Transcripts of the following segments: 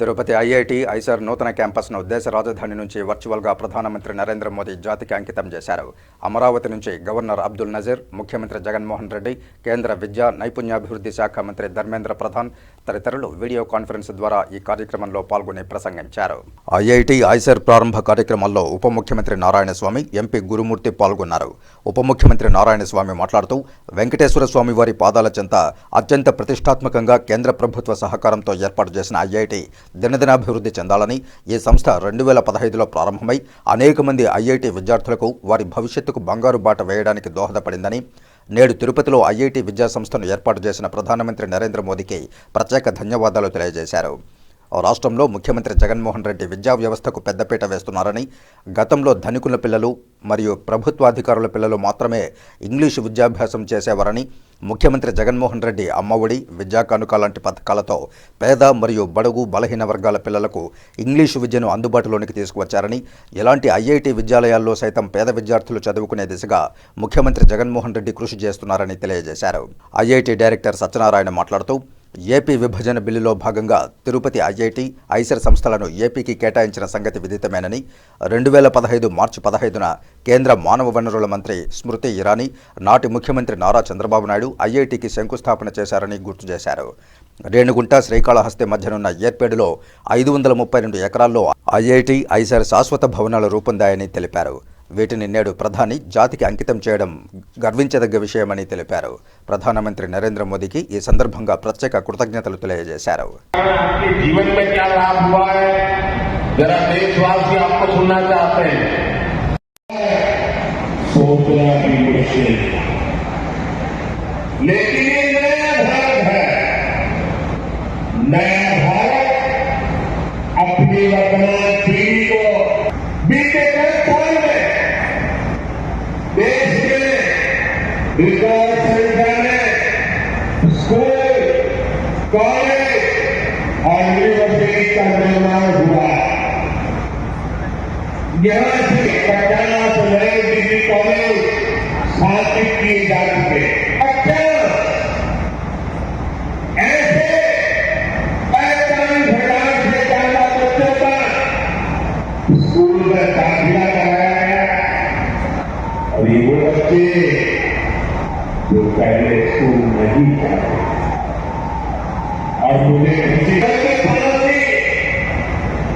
Tirupati IIT IISER నూతన క్యాంపస్ను దేశ రాజధాని నుంచి వర్చువల్గా ప్రధానమంత్రి నరేంద్ర మోదీ జాతికి అంకితం చేశారు. అమరావతి నుంచి గవర్నర్ అబ్దుల్ నజీర్ ముఖ్యమంత్రి జగన్మోహన్ రెడ్డి కేంద్ర విద్యా నైపుణ్యాభివృద్ధి శాఖ మంత్రి ధర్మేంద్ర ప్రధాన్ తదితరులు వీడియో కాన్ఫరెన్స్ ద్వారా ఈ కార్యక్రమంలో పాల్గొని ప్రసంగించారు. ఐఐటి ఐసర్ ప్రారంభ కార్యక్రమంలో ఉప ముఖ్యమంత్రి నారాయణస్వామి ఎంపీ గురుమూర్తి పాల్గొన్నారు. ఉప ముఖ్యమంత్రి నారాయణస్వామి మాట్లాడుతూ వెంకటేశ్వర స్వామి వారి పాదాల చెంత అత్యంత ప్రతిష్టాత్మకంగా కేంద్ర ప్రభుత్వ సహకారంతో ఏర్పాటు చేసిన ఐఐటి దినదినాభివృద్ధి చెందాలని ఈ సంస్థ రెండు వేల పదహైదులో ప్రారంభమై అనేక మంది ఐఐటి విద్యార్థులకు వారి భవిష్యత్తుకు బంగారు బాట వేయడానికి దోహదపడిందని నేడు తిరుపతిలో ఐఐటి విద్యా సంస్థను ఏర్పాటు చేసిన ప్రధానమంత్రి నరేంద్ర మోదీకి ప్రత్యేక ధన్యవాదాలు తెలియజేశారు. రాష్ట్రంలో ముఖ్యమంత్రి జగన్మోహన్ రెడ్డి విద్యా వ్యవస్థకు పెద్దపీట వేస్తున్నారని గతంలో ధనికుల పిల్లలు మరియు ప్రభుత్వాధికారుల పిల్లలు మాత్రమే ఇంగ్లీషు విద్యాభ్యాసం చేసేవారని ముఖ్యమంత్రి జగన్మోహన్ రెడ్డి అమ్మఒడి విద్యా కానుక లాంటి పథకాలతో పేద మరియు బడుగు బలహీన వర్గాల పిల్లలకు ఇంగ్లీషు విద్యను అందుబాటులోనికి తీసుకువచ్చారని ఎలాంటి ఐఐటి విద్యాలయాల్లో సైతం పేద విద్యార్థులు చదువుకునే దిశగా ముఖ్యమంత్రి జగన్మోహన్ రెడ్డి కృషి చేస్తున్నారని తెలియజేశారు. ఐఐటి డైరెక్టర్ సత్యనారాయణ మాట్లాడుతూ ఏపీ విభజన బిల్లులో భాగంగా తిరుపతి ఐఐటి ఐసర్ సంస్థలను ఏపీకి కేటాయించిన సంగతి విదితమేనని రెండు వేల పదహైదు మార్చి పదహైదున కేంద్ర మానవ వనరుల మంత్రి స్మృతి ఇరానీ నాటి ముఖ్యమంత్రి నారా చంద్రబాబు నాయుడు ఐఐటికి శంకుస్థాపన చేశారని గుర్తు చేశారు. రేణుగుంట శ్రీకాళహస్తి మధ్యనున్న ఏర్పేడులో ఐదు వందల ముప్పై రెండు ఎకరాల్లో ఐఐటి ఐసర్ శాశ్వత భవనాలు రూపొందాయని తెలిపారు. వీటిని నేడు ప్రధాని జాతికి అంకితం చేయడం గర్వించదగ్గ విషయమని తెలిపారు ప్రధానమంత్రి నరేంద్ర మోదీకి ఈ సందర్భంగా ప్రత్యేక కృతజ్ఞతలు తెలియజేశారు आपके जीवन में क्या लाभ हुआ है जरा देशवासी आपको सुनना चाहते हैं सोचना भी मुश्किल लेकिन ये नया भारत है नया भारत अपनी वर्तमान पीढ़ी को बीते रिकॉर्ड स्कूल कॉलेज और यूनिवर्सिटी का निर्माण हुआ यहाँ से पचास नए डिग्री कॉलेज स्थापित किए जा चुके पचास ऐसे पैंतालीस हज़ार से ज़्यादा बच्चों का स्कूल में दाखिला कराया गया और वो बच्चे जो पहले स्कूल नहीं जाते और मुझे खुशी है कि फांसी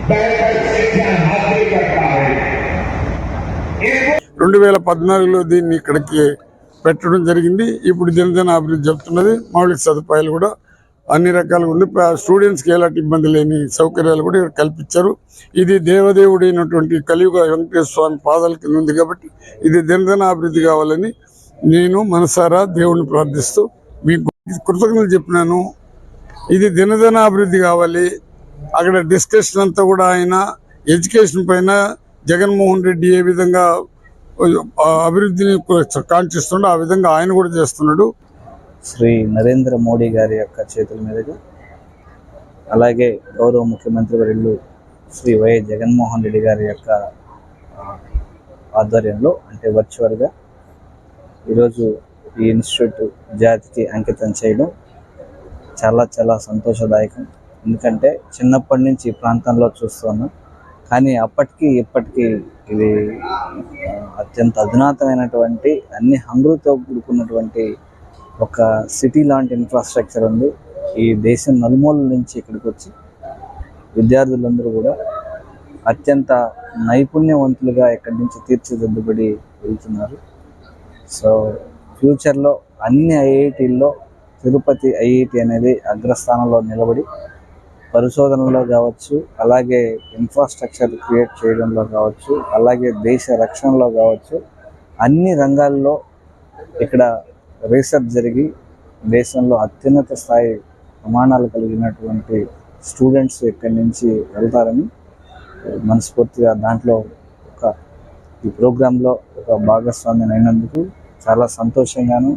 बेहतर शिक्षा हासिल करता है इनको రెండు వేల పద్నాలుగులో దీన్ని ఇక్కడికి పెట్టడం జరిగింది ఇప్పుడు దినదిన అభివృద్ధి చెప్తున్నది మౌలిక సదుపాయాలు కూడా అన్ని రకాలుగా ఉంది ప- స్టూడెంట్స్కి ఎలాంటి ఇబ్బంది లేని సౌకర్యాలు కూడా ఇక్కడ కల్పించారు ఇది దేవదేవుడైనటువంటి కలియుగ వెంకటేశ్వర స్వామి పాదాల కింద ఉంది కాబట్టి ఇది దినదిన అభివృద్ధి కావాలని నేను మనసారా దేవుణ్ణి ప్రార్థిస్తూ మీకు కృతజ్ఞతలు చెప్పినాను. ఇది దినదిన అభివృద్ధి కావాలి. అక్కడ డిస్కషన్ అంతా కూడా ఆయన ఎడ్యుకేషన్ పైన జగన్మోహన్ రెడ్డి ఏ విధంగా అభివృద్ధిని కాంక్షిస్తుండో ఆ విధంగా ఆయన కూడా చేస్తున్నాడు. శ్రీ నరేంద్ర మోడీ గారి యొక్క చేతుల మీదుగా అలాగే గౌరవ ముఖ్యమంత్రి వర్యులు శ్రీ వైఎస్ జగన్మోహన్ రెడ్డి గారి యొక్క ఆధ్వర్యంలో అంటే వర్చువల్గా ఈరోజు ఈ ఇన్స్టిట్యూట్ జాతికి అంకితం చేయడం చాలా చాలా సంతోషదాయకం. ఎందుకంటే చిన్నప్పటి నుంచి ఈ ప్రాంతంలో చూస్తున్నాం. కానీ అప్పటికి ఇప్పటికీ ఇది అత్యంత అధునాతమైనటువంటి అన్ని హంగులతో కూడుకున్నటువంటి ఒక సిటీ లాంటి ఇన్ఫ్రాస్ట్రక్చర్ ఉంది. ఈ దేశం నలుమూలల నుంచి ఇక్కడికి వచ్చి విద్యార్థులందరూ కూడా అత్యంత నైపుణ్యవంతులుగా ఇక్కడి నుంచి తీర్చిదిద్దబడి వెళ్తున్నారు. సో ఫ్యూచర్లో అన్ని ఐఐటీల్లో తిరుపతి ఐఐటి అనేది అగ్రస్థానంలో నిలబడి పరిశోధనలో కావచ్చు అలాగే ఇన్ఫ్రాస్ట్రక్చర్ క్రియేట్ చేయడంలో కావచ్చు అలాగే దేశ రక్షణలో కావచ్చు అన్ని రంగాల్లో ఇక్కడ రీసెర్చ్ జరిగి దేశంలో అత్యున్నత స్థాయి ప్రమాణాలు కలిగినటువంటి స్టూడెంట్స్ ఇక్కడి నుంచి వెళ్తారని మనస్ఫూర్తిగా దాంట్లో ఒక ఈ ప్రోగ్రాంలో ఒక భాగస్వామ్యం అయినందుకు చాలా సంతోషంగాను